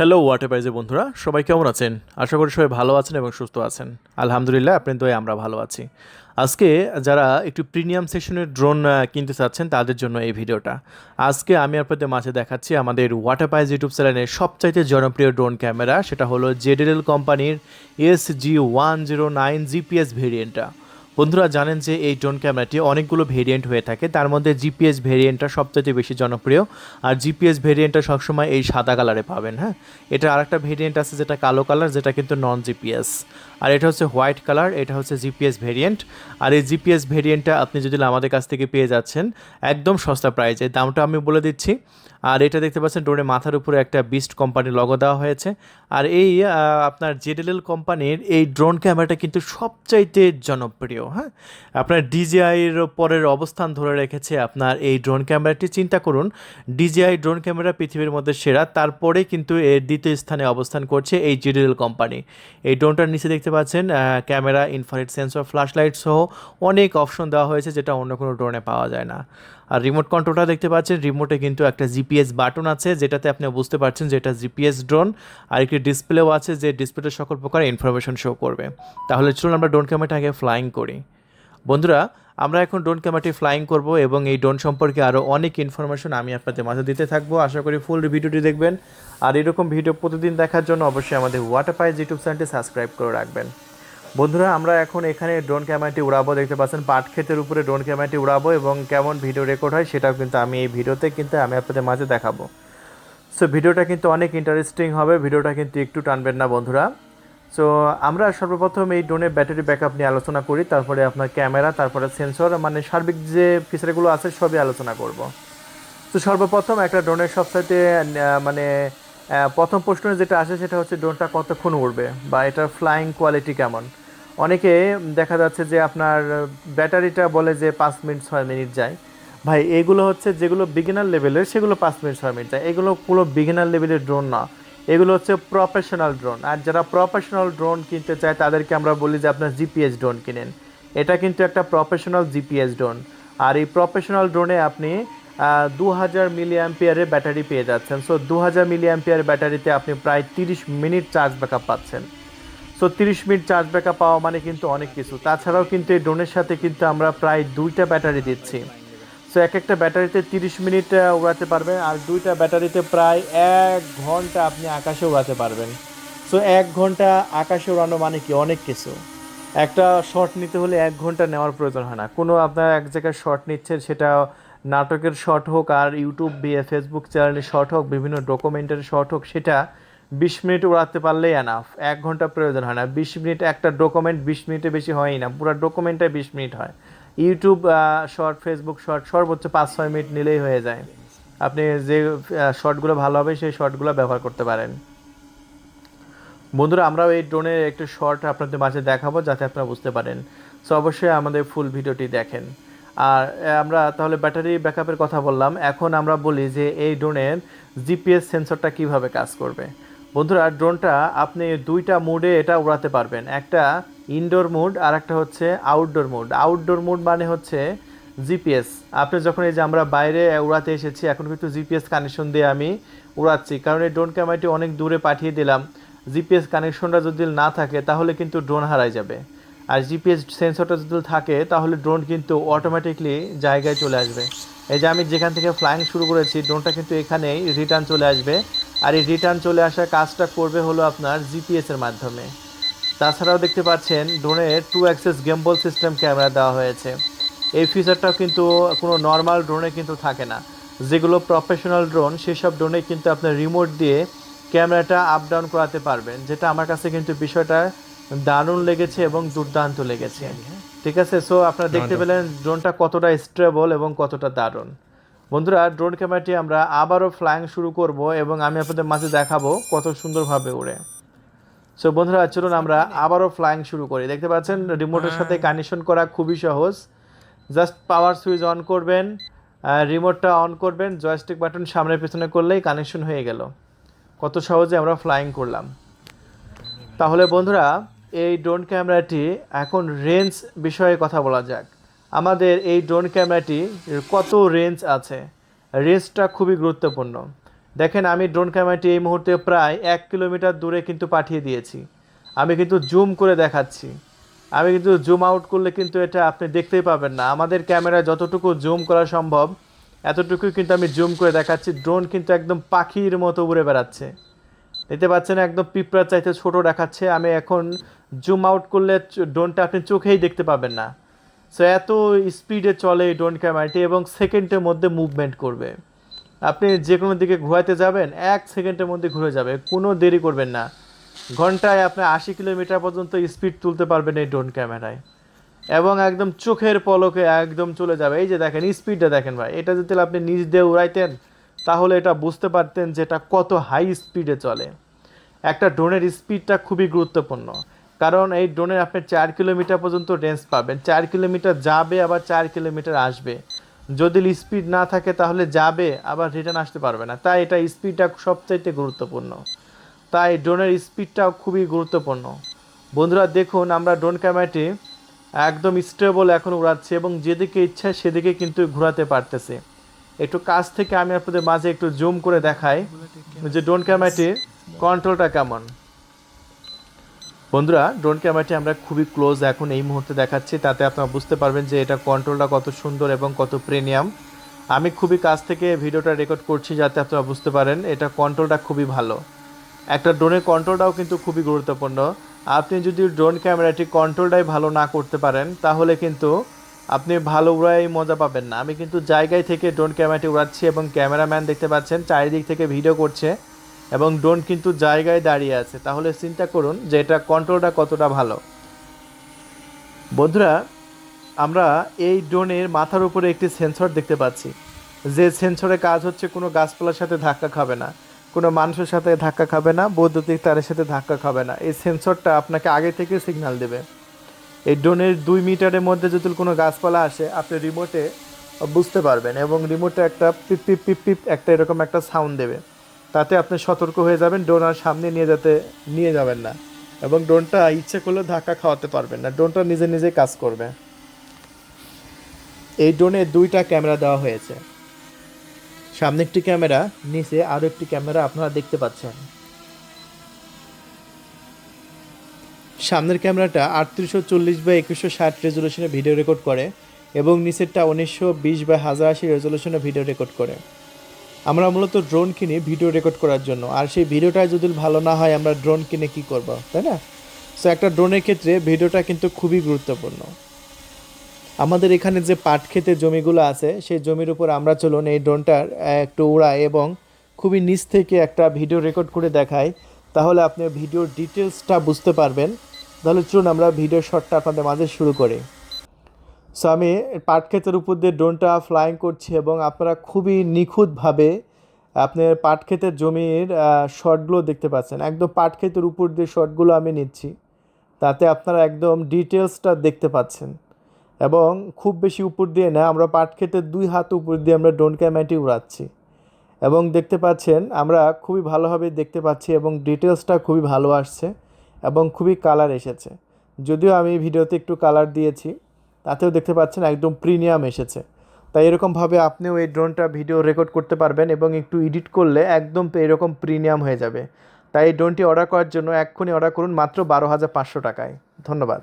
Hello ওয়াটারপাইজের বন্ধুরা, সবাই কেমন আছেন? আশা করি সবাই ভালো আছেন এবং সুস্থ আছেন। আলহামদুলিল্লাহ আপনার দয়ে আমরা ভালো আছি। আজকে যারা একটু প্রিমিয়াম সেশনের ড্রোন কিনতে চাচ্ছেন, তাদের জন্য এই ভিডিওটা। আজকে আমি আপনাদের মাঝে দেখাচ্ছি আমাদের ওয়াটারপাইজ ইউটিউব চ্যানেলের সবচাইতে জনপ্রিয় ড্রোন ক্যামেরা, সেটা হলো জেডিএল কোম্পানির S G one zero nine GPS ভেরিয়েন্টটা বন্ধুরা জানেন যে এই ড্রোন ক্যামেরাটি অনেকগুলো ভেরিয়েন্ট হয়ে থাকে। তার মধ্যে জিপিএস ভেরিয়েন্টটা সবচেয়ে বেশি জনপ্রিয়। আর জিপিএস ভেরিয়েন্টটা সবসময় এই সাদা কালারে পাবেন হ্যাঁ? এটা আরেকটা ভেরিয়েন্ট আছে যেটা কালো কালার যেটা কিন্তু নন জিপিএস আর এটা হচ্ছে হোয়াইট কালার এটা হচ্ছে জিপিএস ভেরিয়েন্ট আর এই জিপিএস ভেরিয়েন্টটা আপনি যদি আমাদের কাছ থেকে পেয়ে যাচ্ছেন, একদম সস্তা প্রাইজে দামটা আমি বলে দিচ্ছি। আর এটা দেখতে পাচ্ছেন ড্রোনের মাথার উপরে একটা বিস্ট কোম্পানির লগো দেওয়া হয়েছে। আর এই আপনার জেডিএল কোম্পানির এই ড্রোন ক্যামেরাটা কিন্তু সবচাইতে জনপ্রিয় হ্যাঁ? আপনার ডিজিআইয়ের পরের অবস্থান ধরে রেখেছে আপনার এই ড্রোন ক্যামেরাটি চিন্তা করুন ডিজিআই ড্রোন ক্যামেরা পৃথিবীর মধ্যে সেরা, তারপরে কিন্তু এর দ্বিতীয় স্থানে অবস্থান করছে এই জেডিএল কোম্পানি এই ড্রোনটার নিচে দেখতে পাচ্ছেন camera infrared sensor flash light সহ অনেক অপশন দেওয়া হয়েছে, যেটা অন্য কোনো ড্রোনে পাওয়া যায় না। আর রিমোট কন্ট্রোলটা দেখতে পাচ্ছেন রিমোটে কিন্তু একটা জিপিএস বাটন আছে, যেটাতে আপনি বুঝতে পারছেন যে এটা জিপিএস ড্রোন, আর একটি ডিসপ্লেও আছে যে ডিসপ্লেতে সকল প্রকার ইনফরমেশন শো করবে। তাহলে চলুন আমরা ড্রোন ক্যামেরাটাকে ফ্লাইং করি। বন্ধুরা, আমরা এখন ড্রোন ক্যামেরাটি ফ্লাইং করব এবং এই ড্রোন সম্পর্কে আরও অনেক ইনফরমেশন আমি আপনাদের মাঝে দিতে থাকব। আশা করি ফুল ভিডিওটি দেখবেন। আর এরকম ভিডিও প্রতিদিন দেখার জন্য অবশ্যই আমাদের ওয়াটার ওয়াটারপাইজ ইউটিউব চ্যানেলটি সাবস্ক্রাইব করে রাখবেন। বন্ধুরা, আমরা এখন এখানে ড্রোন ক্যামেরাটি উড়াবো। দেখতে পাচ্ছেন, পাট ক্ষেতের উপরে ড্রোন ক্যামেরাটি উড়াবো এবং কেমন ভিডিও রেকর্ড হয় সেটাও কিন্তু আমি এই ভিডিওতে কিন্তু আমি আপনাদের মাঝে দেখাবো। সো ভিডিওটা কিন্তু অনেক ইন্টারেস্টিং হবে ভিডিওটা কিন্তু একটু টানবেন না বন্ধুরা। সো আমরা সর্বপ্রথম এই ড্রোনের ব্যাটারি ব্যাকআপ নিয়ে আলোচনা করি, তারপরে আপনার ক্যামেরা তারপরে সেন্সর মানে সার্বিক যে ফিচারগুলো আছে সবই আলোচনা করব। তো সর্বপ্রথম একটা ড্রোনের সবসাইতে মানে প্রথম প্রশ্ন যেটা আসে সেটা হচ্ছে ড্রোনটা কতক্ষণ উড়বে বা এটার ফ্লাইং কোয়ালিটি কেমন? অনেকে দেখা যাচ্ছে যে আপনার ব্যাটারিটা বলে যে পাঁচ মিনিট, ছয় মিনিট যায়। ভাই, এগুলো হচ্ছে যেগুলো বিগিনার লেভেলের সেগুলো পাঁচ মিনিট, ছয় মিনিট যায়। এগুলো পুরো বিগিনার লেভেলের ড্রোন না। এগুলো হচ্ছে প্রফেশনাল ড্রোন আর যারা প্রফেশনাল ড্রোন কিনতে চায়, তাদেরকে আমরা বলি যে আপনার জিপিএস ড্রোন কিনেন। এটা কিন্তু একটা প্রফেশনাল জিপিএস ড্রোন আর এই প্রফেশনাল ড্রোনে আপনি দু হাজার মিলি অ্যাম্পিয়ারের ব্যাটারি পেয়ে যাচ্ছেন। সো দু হাজার মিলি অ্যাম্পিয়ার ব্যাটারিতে আপনি প্রায় তিরিশ মিনিট চার্জ ব্যাকআপ পাচ্ছেন। সো তিরিশ মিনিট চার্জ ব্যাকআপ পাওয়া মানে কিন্তু অনেক কিছু। তাছাড়াও কিন্তু এই ড্রোনের সাথে কিন্তু আমরা প্রায় দুইটা ব্যাটারি দিচ্ছি। সো এক একটা ব্যাটারিতে তিরিশ মিনিট উড়াতে পারবেন আর দুইটা ব্যাটারিতে প্রায় এক ঘণ্টা আপনি আকাশে উড়াতে পারবেন। সো এক ঘণ্টা আকাশে উড়ানো মানে কি? অনেক কিছু। একটা শট নিতে হলে এক ঘণ্টা নেওয়ার প্রয়োজন হয় না। কোনো আপনার এক জায়গায় শট নিচ্ছেন, সেটা নাটকের শট হোক আর ইউটিউব ফেসবুক চ্যানেলের শট হোক, বিভিন্ন ডকুমেন্টারি শট হোক, সেটা বিশ মিনিট উড়াতে পারলেই এনাফ এক ঘণ্টা প্রয়োজন হয় না। বিশ মিনিট একটা ডকুমেন্ট বিশ মিনিটে বেশি হয়ই না, পুরো ডকুমেন্টটাই বিশ মিনিট হয়। ইউটিউব শর্ট ফেসবুক শর্ট সর্বোচ্চ পাঁচ, ছয় মিনিট নিলেই হয়ে যায়। আপনি যে শর্টগুলো ভালো হবে, সেই শর্টগুলো ব্যবহার করতে পারেন। বন্ধুরা, আমরাও এই ড্রোনের একটু শর্ট আপনাদের মাঝে দেখাবো, যাতে আপনারা বুঝতে পারেন। সো অবশ্যই আমাদের ফুল ভিডিওটি দেখেন। আর আমরা তাহলে ব্যাটারি ব্যাকআপের কথা বললাম। এখন আমরা বলি যে, এই ড্রোনের জিপিএস সেন্সরটা কীভাবে কাজ করবে? বন্ধুরা, ড্রোনটা আপনি দুইটা মুডে এটা উড়াতে পারবেন। একটা ইনডোর মুড আর একটা হচ্ছে আউটডোর মুড আউটডোর মুড মানে হচ্ছে জিপিএস আপনি যখন এই যে আমরা বাইরে উড়াতে এসেছি, এখন কিন্তু জিপিএস কানেকশন দিয়ে আমি উড়াচ্ছি। কারণ এই ড্রোন ক্যামেরাটি অনেক দূরে পাঠিয়ে দিলাম। জিপিএস কানেকশনটা যদি না থাকে, তাহলে কিন্তু ড্রোন হারাই যাবে। আর জিপিএস সেন্সরটা যদি থাকে, তাহলে ড্রোন কিন্তু অটোমেটিকলি জায়গায় চলে আসবে। এই যে আমি যেখান থেকে ফ্লাইং শুরু করেছি ড্রোনটা কিন্তু এখানেই রিটার্ন চলে আসবে। আর এই রিটার্ন চলে আসার কাজটা করবে হলো আপনার জিপিএসের মাধ্যমে। তাছাড়াও দেখতে পাচ্ছেন ড্রোনে two axis gimbal system camera দেওয়া হয়েছে। এই ফিচারটাও কিন্তু কোনো নর্মাল ড্রোনে কিন্তু থাকে না। যেগুলো প্রফেশনাল ড্রোন সেসব ড্রোনে কিন্তু আপনার রিমোট দিয়ে ক্যামেরাটা আপ ডাউন করাতে পারবেন। যেটা আমার কাছে কিন্তু বিষয়টা দারুণ লেগেছে এবং দুর্দান্ত লেগেছে। ঠিক আছে সো আপনারা দেখতে পেলেন ড্রোনটা কতটা স্টেবল এবং কতটা দারুণ। বন্ধুরা ড্রোন ক্যামেরাটি আমরা আবারও ফ্লাইং শুরু করব এবং আমি আপনাদের মাঝে দেখাবো কত সুন্দরভাবে উড়ে। সো বন্ধুরা চলুন আমরা আবারও ফ্লাইং শুরু করি। দেখতে পাচ্ছেন রিমোটের সাথে কানেকশন করা খুবই সহজ। জাস্ট পাওয়ার সুইচ অন করবেন রিমোটটা অন করবেন জয়স্টিক বাটন সামনে পেছনে করলেই কানেকশন হয়ে গেল। কত সহজে আমরা ফ্লাইং করলাম। তাহলে বন্ধুরা এই ড্রোন ক্যামেরাটি এখন রেঞ্জ বিষয়ে কথা বলা যাক। আমাদের এই ড্রোন ক্যামেরাটি কত রেঞ্জ আছে? রেঞ্জটা খুবই গুরুত্বপূর্ণ। দেখেন, আমি ড্রোন ক্যামেরাটি এই মুহূর্তে প্রায় এক কিলোমিটার দূরে কিন্তু পাঠিয়ে দিয়েছি। আমি কিন্তু জুম করে দেখাচ্ছি। আমি কিন্তু জুম আউট করলে কিন্তু এটা আপনি দেখতেই পাবেন না। আমাদের ক্যামেরা যতটুকু জুম করা সম্ভব, এতটুকুই কিন্তু আমি জুম করে দেখাচ্ছি। ড্রোন কিন্তু একদম পাখির মতো উড়ে বেড়াচ্ছে। দেখতে পাচ্ছেন একদম পিঁপড়ার চাইতে ছোট দেখাচ্ছে। আমি এখন জুম আউট করলে ড্রোনটা আপনি চোখেই দেখতে পাবেন না। সো এত স্পিডে চলে এই ড্রোন ক্যামেরাটি এবং সেকেন্ডের মধ্যে মুভমেন্ট করবে। আপনি যে কোনো দিকে ঘোরাতে যাবেন, এক সেকেন্ডের মধ্যে ঘুরে যাবে, কোনো দেরি করবেন না। ঘন্টায় আপনি আশি কিলোমিটার পর্যন্ত স্পিড তুলতে পারবেন এই ড্রোন ক্যামেরায় এবং একদম চোখের পলকে একদম চলে যাবে। এই যে দেখেন স্পিডটা দেখেন ভাই। এটা যদি আপনি নিজ দিয়ে উড়াইতেন তাহলে এটা বুঝতে পারতেন যে এটা কত হাই স্পিডে চলে। একটা ড্রোনের স্পিডটা খুবই গুরুত্বপূর্ণ। কারণ এই ড্রোনের আপনি চার কিলোমিটার পর্যন্ত রেঞ্জ পাবেন। চার কিলোমিটার যাবে, আবার চার কিলোমিটার আসবে। যদি স্পিড না থাকে, তাহলে যাবে, আবার রিটার্ন আসতে পারবে না। তাই এটা স্পিডটা সবচাইতে গুরুত্বপূর্ণ। তাই ড্রোনের স্পিডটাও খুবই গুরুত্বপূর্ণ। বন্ধুরা, দেখুন, আমরা ড্রোন ক্যামেরাটি একদম স্টেবল এখন উড়াচ্ছি এবং যেদিকে ইচ্ছা সেদিকে কিন্তু ঘোরাতে পারতেছে। একটু কাছ থেকে আমি আপনাদের মাঝে একটু জুম করে দেখাই যে ড্রোন ক্যামেরাটির কন্ট্রোলটা কেমন। বন্ধুরা, ড্রোন ক্যামেরাটি আমরা খুবই ক্লোজ এখন এই মুহূর্তে দেখাচ্ছি, তাতে আপনারা বুঝতে পারবেন যে এটা কন্ট্রোলটা কত সুন্দর এবং কত প্রিমিয়াম। আমি খুবই কাছ থেকে ভিডিওটা রেকর্ড করছি যাতে আপনারা বুঝতে পারেন, এটা কন্ট্রোলটা খুবই ভালো। একটা ড্রোনের কন্ট্রোলটাও কিন্তু খুবই গুরুত্বপূর্ণ। আপনি যদি ড্রোন ক্যামেরাটি কন্ট্রোলটাই ভালো না করতে পারেন, তাহলে কিন্তু আপনি ভালো উড়াই মজা পাবেন না। আমি কিন্তু জায়গায় থেকে ড্রোন ক্যামেরাটি উড়াচ্ছি এবং ক্যামেরাম্যান দেখতে পাচ্ছেন, চারিদিক থেকে ভিডিও করছে এবং ড্রোন কিন্তু জায়গায় দাঁড়িয়ে আছে। তাহলে চিন্তা করুন যে এটা কন্ট্রোলটা কতটা ভালো। বন্ধুরা, আমরা এই ড্রোনের মাথার উপরে একটি সেন্সর দেখতে পাচ্ছি। যে সেন্সরের কাজ হচ্ছে কোনো গাছপালার সাথে ধাক্কা খাবে না, কোনো মানুষের সাথে ধাক্কা খাবে না, বৈদ্যুতিক তারের সাথে ধাক্কা খাবে না। এই সেন্সরটা আপনাকে আগে থেকে সিগন্যাল দেবে। এই ড্রোনের দুই মিটারের মধ্যে যদি কোনো গাছপালা আসে, আপনি রিমোটে বুঝতে পারবেন এবং রিমোটে একটা পিপ পিপ পিপ পিপ একটা এরকম একটা সাউন্ড দেবে। তাতে আপনি সতর্ক হয়ে যাবেন, ড্রোন আর সামনে নিয়ে যেতে, নিয়ে যাবেন না এবং ড্রোনটা ইচ্ছে করলে ধাক্কা খাওয়াতে পারবেন না, ড্রোনটা নিজে নিজে কাজ করবে। এই ড্রোনে দুইটা ক্যামেরা দেওয়া হয়েছে। সামনে একটি ক্যামেরা, নিচে আরও একটি ক্যামেরা আপনারা দেখতে পাচ্ছেন। সামনের ক্যামেরাটা আটত্রিশশো চল্লিশ বা একুশশো ষাট রেজলিউশনে ভিডিও রেকর্ড করে এবং নিচেরটা উনিশশো বিশ বা হাজার আশি রেজলিউশনে ভিডিও রেকর্ড করে। আমরা মূলত ড্রোন কিনি ভিডিও রেকর্ড করার জন্য। আর সেই ভিডিওটা যদি ভালো না হয়, আমরা ড্রোন কিনে কি করব, তাই না? সো একটা ড্রোনের ক্ষেত্রে ভিডিওটা কিন্তু খুবই গুরুত্বপূর্ণ। আমাদের এখানে যে পাট খেতে জমিগুলো আছে, সেই জমির উপর আমরা চলুন এই ড্রোনটার একটু উড়াই এবং খুবই নিচ থেকে একটা ভিডিও রেকর্ড করে দেখাই। তাহলে আপনি ভিডিওর ডিটেলসটা বুঝতে পারবেন। তাহলে চলুন আমরা ভিডিও শটটা আপনাদের মাঝে শুরু করি। সো আমি পাট ক্ষেতের উপর দিয়ে ড্রোনটা ফ্লাইং করছি এবং আপনারা খুবই নিখুঁতভাবে আপনার পাট ক্ষেতের জমির শটগুলো দেখতে পাচ্ছেন। একদম পাট ক্ষেতের উপর দিয়ে শটগুলো আমি নিচ্ছি। তাতে আপনারা একদম ডিটেলসটা দেখতে পাচ্ছেন। এবং খুব বেশি উপর দিয়ে না, আমরা পাট ক্ষেতের দুই হাত উপর দিয়ে আমরা ড্রোন ক্যামেরাটি উড়াচ্ছি। এবং দেখতে পাচ্ছেন, আমরা খুবই ভালোভাবে দেখতে পাচ্ছি এবং ডিটেলসটা খুবই ভালো আসছে এবং খুবই কালার এসেছে। যদিও আমি ভিডিওতে একটু কালার দিয়েছি, তাতেও দেখতে পাচ্ছেন একদম প্রিমিয়াম এসেছে। তাই এরকমভাবে আপনিও এই ড্রোনটা ভিডিও রেকর্ড করতে পারবেন এবং একটু এডিট করলে একদম এরকম প্রিমিয়াম হয়ে যাবে। তাই এই ড্রোনটি অর্ডার করার জন্য এক্ষুনি অর্ডার করুন মাত্র বারো হাজার পাঁচশো টাকায়। ধন্যবাদ।